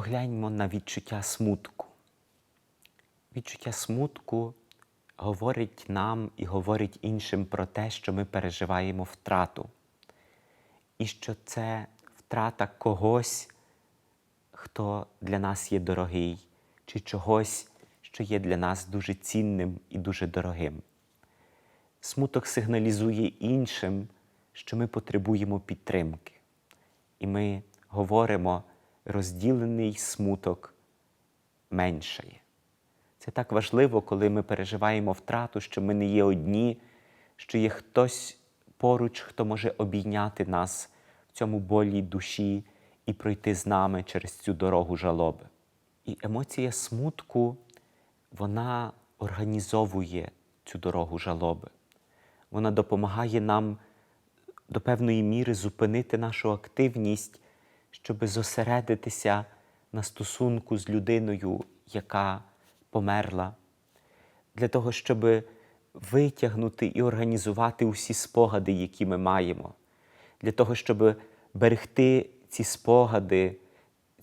погляньмо на відчуття смутку. Відчуття смутку говорить нам і говорить іншим про те, що ми переживаємо втрату. І що це втрата когось, хто для нас є дорогий, чи чогось, що є для нас дуже цінним і дуже дорогим. Смуток сигналізує іншим, що ми потребуємо підтримки. І ми говоримо, розділений смуток меншає. Це так важливо, коли ми переживаємо втрату, що ми не є одні, що є хтось поруч, хто може обійняти нас в цьому болі душі і пройти з нами через цю дорогу жалоби. І емоція смутку, вона організовує цю дорогу жалоби. Вона допомагає нам до певної міри зупинити нашу активність, щоб зосередитися на стосунку з людиною, яка померла, для того, щоб витягнути і організувати усі спогади, які ми маємо, для того, щоб берегти ці спогади,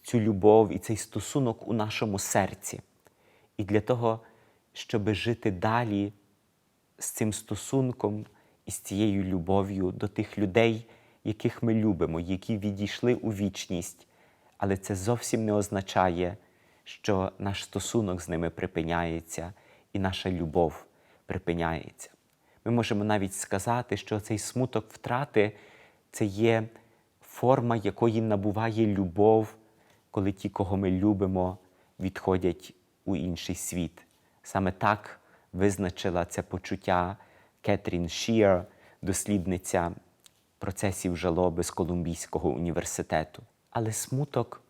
цю любов і цей стосунок у нашому серці, і для того, щоб жити далі з цим стосунком і з цією любов'ю до тих людей, яких ми любимо, які відійшли у вічність. Але це зовсім не означає, що наш стосунок з ними припиняється і наша любов припиняється. Ми можемо навіть сказати, що цей смуток втрати це є форма, якої набуває любов, коли ті, кого ми любимо, відходять у інший світ. Саме так визначила це почуття Кетрін Шір, дослідниця процесів жалоби з Колумбійського університету. Але смуток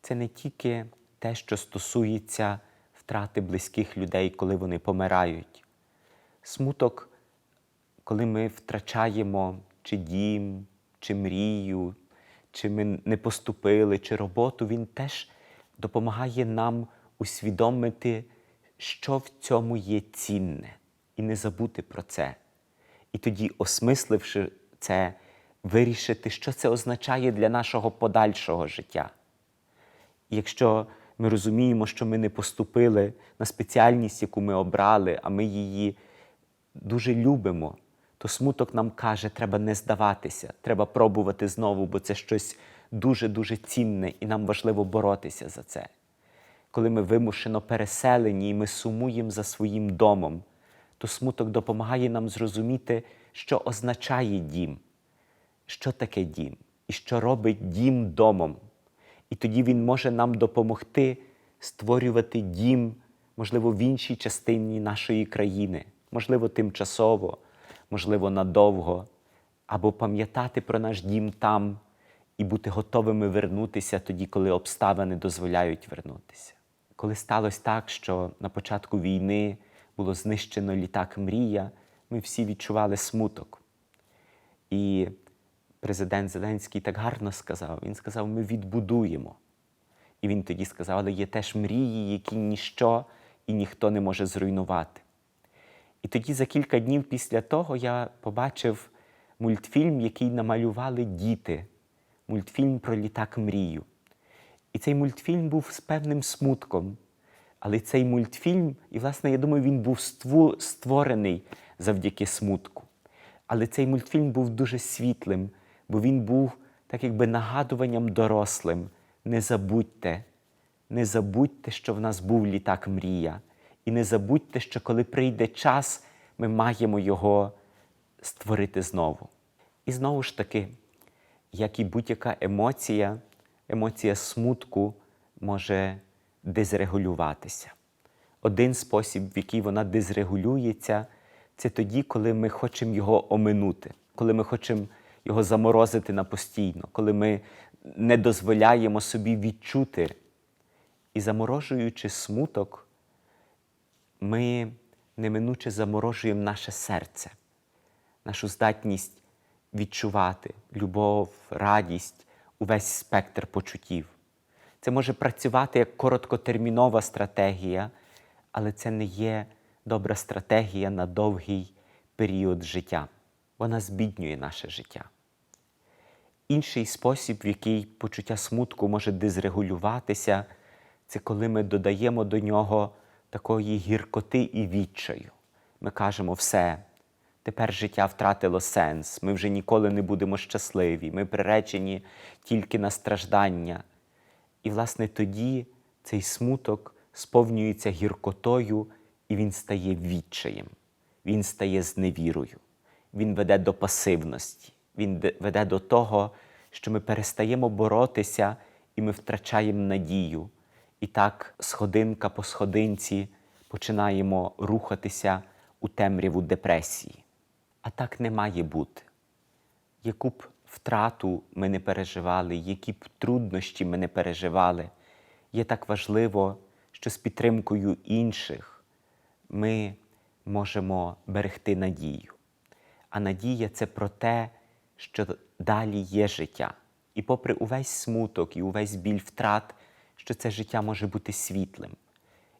це не тільки те, що стосується втрати близьких людей, коли вони помирають. Смуток, коли ми втрачаємо чи дім, чи мрію, чи ми не поступили, чи роботу, він теж допомагає нам усвідомити, що в цьому є цінне, і не забути про це. І тоді, осмисливши це, вирішити, що це означає для нашого подальшого життя. Якщо ми розуміємо, що ми не поступили на спеціальність, яку ми обрали, а ми її дуже любимо, то смуток нам каже, треба не здаватися, треба пробувати знову, бо це щось дуже-дуже цінне, і нам важливо боротися за це. Коли ми вимушено переселені і ми сумуємо за своїм домом, то смуток допомагає нам зрозуміти, що означає дім, що таке дім і що робить дім домом. І тоді він може нам допомогти створювати дім, можливо, в іншій частині нашої країни, можливо, тимчасово, можливо, надовго, або пам'ятати про наш дім там і бути готовими вернутися тоді, коли обставини дозволяють вернутися. Коли сталося так, що на початку війни було знищено літак Мрія, ми всі відчували смуток. І президент Зеленський так гарно сказав: він сказав, ми відбудуємо. І він тоді сказав, але є теж мрії, які ніщо і ніхто не може зруйнувати. І тоді за кілька днів після того я побачив мультфільм, який намалювали діти, мультфільм про літак Мрію. І цей мультфільм був з певним смутком. Але цей мультфільм, і, власне, я думаю, він був створений завдяки смутку. Але цей мультфільм був дуже світлим, бо він був так якби нагадуванням дорослим. Не забудьте, не забудьте, що в нас був літак мрія. І не забудьте, що коли прийде час, ми маємо його створити знову. І знову ж таки, як і будь-яка емоція, емоція смутку може дезрегулюватися. Один спосіб, в який вона дезрегулюється, це тоді, коли ми хочемо його оминути, коли ми хочемо його заморозити на постійно, коли ми не дозволяємо собі відчути. І заморожуючи смуток, ми неминуче заморожуємо наше серце, нашу здатність відчувати любов, радість, увесь спектр почуттів. Це може працювати як короткотермінова стратегія, але це не є добра стратегія на довгий період життя. Вона збіднює наше життя. Інший спосіб, в який почуття смутку може дезрегулюватися, це коли ми додаємо до нього такої гіркоти і відчаю. Ми кажемо, все, тепер життя втратило сенс, ми вже ніколи не будемо щасливі, ми приречені тільки на страждання. І, власне, тоді цей смуток сповнюється гіркотою, і він стає відчаєм, він стає зневірою, він веде до пасивності, він веде до того, що ми перестаємо боротися і ми втрачаємо надію. І так, сходинка по сходинці, починаємо рухатися у темряву депресії. А так не має бути яку б втрату ми не переживали, які б труднощі ми не переживали, є так важливо, що з підтримкою інших ми можемо берегти надію. А надія це про те, що далі є життя. І попри увесь смуток і увесь біль втрат, що це життя може бути світлим.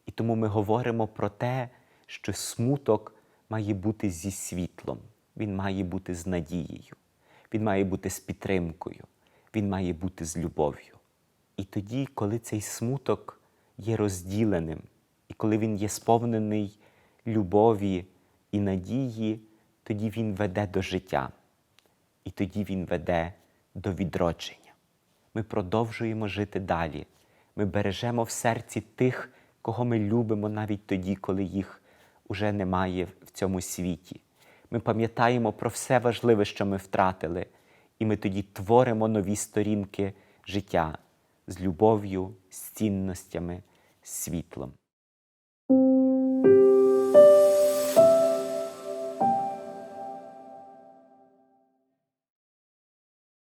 І тому ми говоримо про те, що смуток має бути зі світлом, він має бути з надією, він має бути з підтримкою, він має бути з любов'ю. І тоді, коли цей смуток є розділеним, і коли він є сповнений любові і надії, тоді він веде до життя, і тоді він веде до відродження. Ми продовжуємо жити далі. Ми бережемо в серці тих, кого ми любимо навіть тоді, коли їх уже немає в цьому світі. Ми пам'ятаємо про все важливе, що ми втратили, і ми тоді творимо нові сторінки життя з любов'ю, з цінностями, з світлом.